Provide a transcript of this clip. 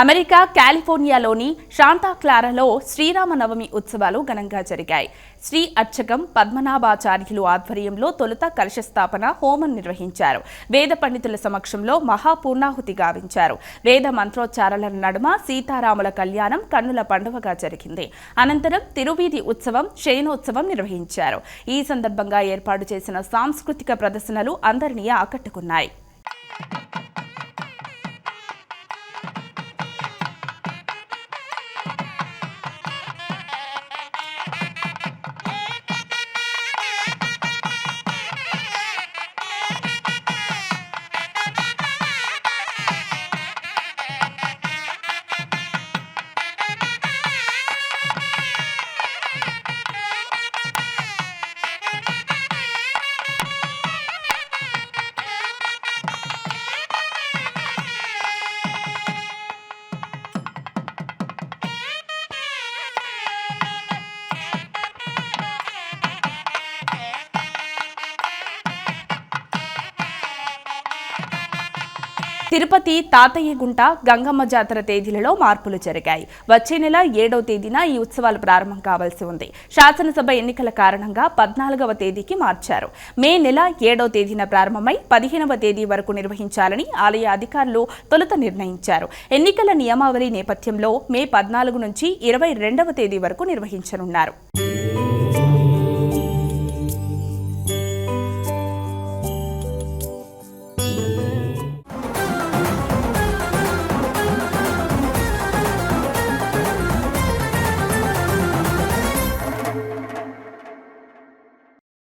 America కాలిఫోర్నియాలోని Santa క్లారాలో శ్రీరామనవమి ఉత్సవాలు ఘనంగా జరిగాయి. శ్రీ అర్చకం పద్మనాభాచార్యులు ఆధ్వర్యంలో తొలుత కలశస్థాపన హోమం నిర్వహించారు. వేద పండితుల సమక్షంలో మహాపూర్ణాహుతి గావించారు. వేద మంత్రోచ్చారాల నడుమ సీతారాముల కళ్యాణం కన్నుల పండువగా జరిగింది. అనంతరం తిరువీధి ఉత్సవం శయనోత్సవం నిర్వహించారు. ఈ సందర్భంగా ఏర్పాటు చేసిన సాంస్కృతిక ప్రదర్శనలు అందరినీ ఆకట్టుకున్నాయి. తిరుపతి తాతయ్యగుంట గంగమ్మ జాతర తేదీలలో మార్పులు జరిగాయి. వచ్చే నెల ఏడవ తేదీన ఈ ఉత్సవాలు ప్రారంభం కావాల్సి ఉంది. శాసనసభ ఎన్నికల కారణంగా పద్నాలుగవ తేదీకి మార్చారు. మే నెల ఏడవ తేదీన ప్రారంభమై పదిహేనవ తేదీ వరకు నిర్వహించాలని ఆలయ అధికారులు తొలుత నిర్ణయించారు. ఎన్నికల నియమావళి నేపథ్యంలో మే పద్నాలుగు నుంచి ఇరవై రెండవ తేదీ వరకు నిర్వహించనున్నారు.